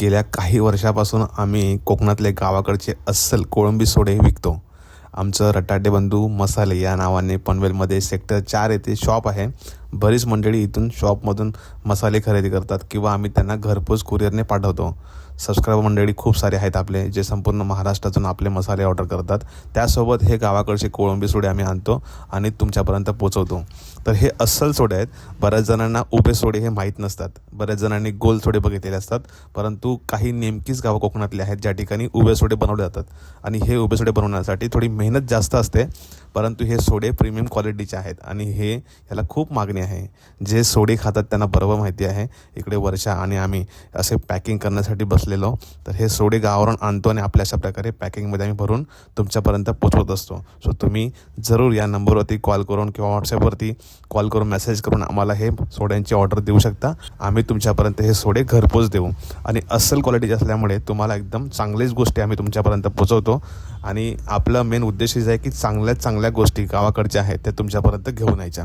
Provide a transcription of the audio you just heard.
गेल्या काही वर्षापासून आम्ही कोकणातले गावाकडचे अस्सल कोळंबी सोडे विकतो. आमचं रटाटे बंधू मसाले या नावाने पनवेलमध्ये सेक्टर चार येथे शॉप आहे. बरीच मंडळी इथून शॉपमधून मसाले खरेदी करतात किंवा आम्ही त्यांना घरपोच कुरिअरने पाठवतो. सबस्क्रायबर मंडळी खूप सारे आहेत आपले जे संपूर्ण महाराष्ट्रातून आपले मसाले ऑर्डर करतात. त्यासोबत हे गावाकडचे कोळंबी सोडे आम्ही आणतो आणि तुमच्यापर्यंत पोचवतो तर हे अस्सल सोडे आहेत. बऱ्याच जणांना उभे सोडे हे माहीत नसतात. बऱ्याच जणांनी गोल सोडे बघितलेले असतात. परंतु काही नेमकीच गावं कोकणातले आहेत ज्या ठिकाणी उभे सोडे बनवले जातात. आणि हे उभे सोडे बनवण्यासाठी थोडी मेहनत जास्त असते. परंतु हे सोडे प्रीमियम क्वालिटीचे आहेत. आणि हे ह्याला खूप मागणी आहे. जे सोडे खातात त्यांना बरोबर माहिती आहे. इकडे वर्षा आणि आम्ही असे पॅकिंग करण्यासाठी बसलेलो. तर हे सोडे गावावरून आणतो आणि आपल्या अशा प्रकारे पॅकिंगमध्ये आम्ही भरून तुमच्यापर्यंत पोचवत असतो. सो तुम्ही जरूर या नंबरवरती कॉल करून किंवा व्हॉट्सॲपवरती कॉल करून मेसेज करून आम्हाला हे सोड्यांची ऑर्डर देऊ शकता. आम्ही तुमच्यापर्यंत हे सोडे घरपोच देऊ. आणि अस्सल क्वालिटीचे असल्यामुळे तुम्हाला एकदम चांगलीच गोष्टी आम्ही तुमच्यापर्यंत पोचवतो आणि आपलं मेन उद्देश हेच आहे की चांगल्यात चांगल्या गोष्टी गावाकडच्या आहेत त्या तुमच्यापर्यंत घेऊन यायच्या.